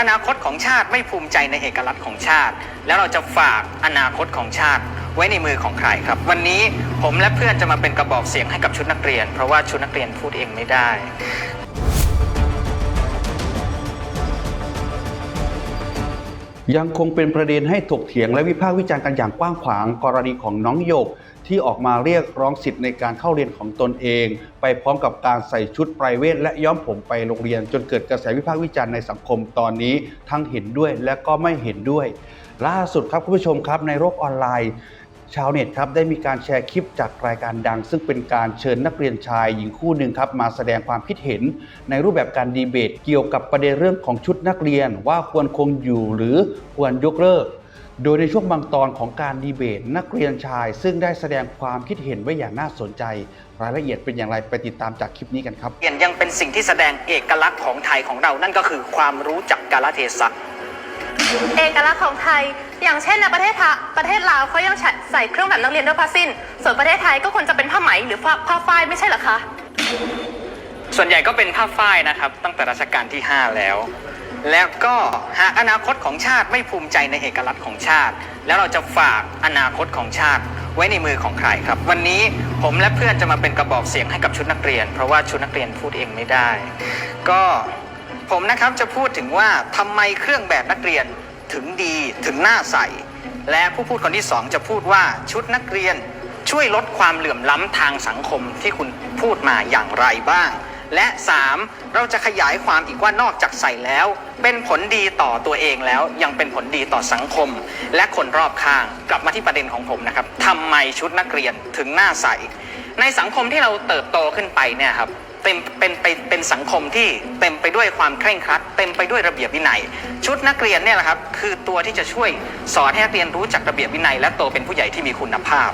อนาคตของชาติไม่ภูมิใจในเอกลักษณ์ของชาติ แล้วเราจะฝากอนาคตของชาติไว้ในมือของใครครับ วันนี้ผมและเพื่อนจะมาเป็นกระบอกเสียงให้กับชุดนักเรียน เพราะว่าชุดนักเรียนพูดเองไม่ได้ ยังคงเป็นประเด็นให้ถกเถียงและวิพากษ์วิจารณ์กันอย่างกว้างขวางกรณีของน้องโยก ที่ออกมาเรียกร้องสิทธิ์ในการเข้าเรียนของตนเอง ไปพร้อมกับการใส่ชุดไพรเวทและย้อมผมไปโรงเรียน จนเกิดกระแสวิพากษ์วิจารณ์ในสังคมตอนนี้ทั้งเห็นด้วยและก็ไม่เห็นด้วย ล่าสุดครับคุณผู้ชมครับในโลกออนไลน์ ชาวเน็ตครับได้มีการแชร์คลิปจากรายการดัง ซึ่งเป็นการเชิญนักเรียนชายหญิงคู่หนึ่งครับมาแสดงความคิดเห็น ในรูปแบบการดีเบต เกี่ยวกับประเด็นเรื่องของชุดนักเรียน ว่าควรคงอยู่หรือควรยกเลิก โดยในช่วงบางตอนของการดีเบต นักเรียนชาย ซึ่งได้แสดงความคิดเห็นไว้อย่างน่าสนใจ รายละเอียดเป็นอย่างไรไปติดตามจากคลิปนี้กันครับเปลี่ยนยังเป็นสิ่งที่แสดงเอกลักษณ์ของไทยของเรานั่นก็คือความรู้จักกาลเทศะเอกลักษณ์ของไทย อย่างเช่นในประเทศทะประเทศลาวเขายังใส่เครื่องแบบนักเรียนด้วยผ้าสิ้น ส่วนประเทศไทยก็ควรจะเป็นผ้าไหมหรือผ้าผ้าฝ้ายไม่ใช่เหรอคะ ส่วนใหญ่ก็เป็นผ้าฝ้ายนะครับ ตั้งแต่รัชกาลที่ 5 แล้ว แล้วก็หากอนาคตของชาติไม่ภูมิใจในเอกลักษณ์ของชาติ แล้วเราจะฝากอนาคตของชาติไว้ในมือของใครครับ วันนี้ผมและเพื่อนจะมาเป็นกระบอกเสียงให้กับชุดนักเรียน เพราะว่าชุดนักเรียนพูดเองไม่ได้ ก็ผมนะครับจะพูดถึงว่าทำไมเครื่องแบบนักเรียน ถึงดีถึงหน่าใส และผู้พูดคนที่สองจะพูดว่าชุดนักเรียนช่วยลดความเหลื่อมล้ำทางสังคมที่คุณพูดมาอย่างไรบ้าง และ 3. เราจะขยายความอีกว่านอกจากใส่แล้ว เป็นผลดีต่อตัวเองแล้วยังเป็นผลดีต่อสังคม และคนรอบข้างกลับมาที่ประเด็นของผมนะครับทำไมชุดนักเรียนถึงหน่าใส ในสังคมที่เราเติบโตขึ้นไปเนี่ยครับ เต็มเป็นเป็นเป็นสังคมที่เต็มไปด้วยความเคร่งครัด เต็มไปด้วยระเบียบวินัย ชุดนักเรียนเนี่ยแหละครับคือตัวที่จะช่วยสอนให้นักเรียนรู้จักระเบียบวินัย และโตเป็นผู้ใหญ่ที่มีคุณภาพ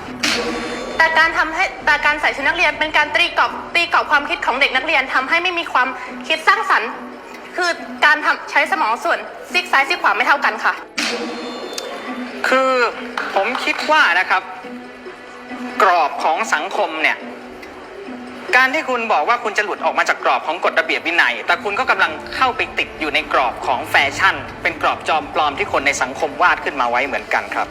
แต่การทำให้แต่การใส่ชุดนักเรียนเป็นการตีกรอบตีกรอบความคิดของเด็กนักเรียนทำให้ไม่มีความคิดสร้างสรรค์ คือการทำใช้สมองส่วนซีกซ้ายซีกขวาไม่เท่ากันค่ะ คือผมคิดว่านะครับ กรอบของสังคมเนี่ย การที่คุณบอกว่าคุณจะหลุดออกมาจากกรอบของกฎระเบียบวินัย แต่คุณก็กำลังเข้าไปติดอยู่ในกรอบของแฟชั่น เป็นกรอบจอมปลอมที่คนในสังคมวาดขึ้นมาไว้เหมือนกันครับ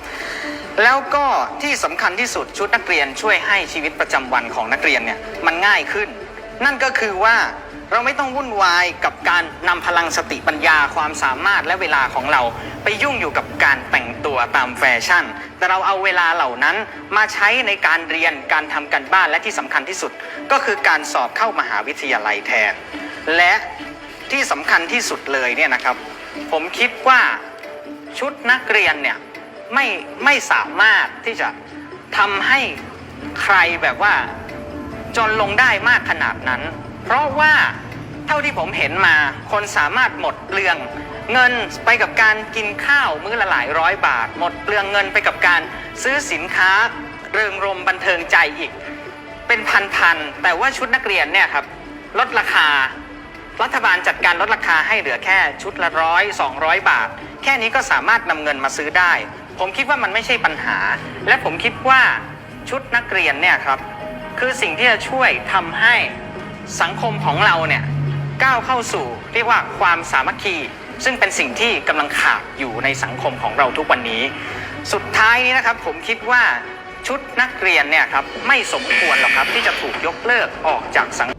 แล้วก็ที่สำคัญที่สุดชุดนักเรียนช่วยให้ชีวิตประจำวันของนักเรียนเนี่ยมันง่ายขึ้น นั่นก็คือว่า เราไม่ต้องวุ่นวายกับการนำพลังสติปัญญาความสามารถและเวลาของเรา ไปยุ่งอยู่กับการแต่งตัวตามแฟชั่น แต่เราเอาเวลาเหล่านั้นมาใช้ในการเรียนการทำกันบ้านและที่สำคัญที่สุด ก็คือการสอบเข้ามหาวิทยาลัยแทน และที่สำคัญที่สุดเลยเนี่ยนะครับ ผมคิดว่าชุดนักเรียนเนี่ยไม่ไม่สามารถที่จะทำให้ใครแบบว่าจนลงได้มากขนาดนั้น เพราะว่าเท่าที่ผมเห็นมาคนสามารถหมดเปลืองเงินไปกับการกินข้าวมื้อละหลายร้อยบาท หมดเปลืองเงินไปกับการซื้อสินค้าเริงรมบันเทิงใจอีก เป็นพันๆแต่ว่าชุดนักเรียนเนี่ยครับลดราคารัฐบาลจัดการลดราคาให้เหลือแค่ชุดละร้อยสองร้อยบาท แค่นี้ก็สามารถนำเงินมาซื้อได้ ผมคิดว่ามันไม่ใช่ปัญหา และผมคิดว่าชุดนักเรียนเนี่ยครับคือสิ่งที่จะช่วยทำให้ สังคมของเราเนี่ยก้าวเข้าสู่เรียกว่าความสามัคคี ซึ่งเป็นสิ่งที่กำลังขาดอยู่ในสังคมของเราทุกวันนี้ สุดท้ายนี้นะครับผมคิดว่าชุดนักเรียนเนี่ยครับไม่สมควรหรอกครับที่จะถูกยกเลิกออกจากสัง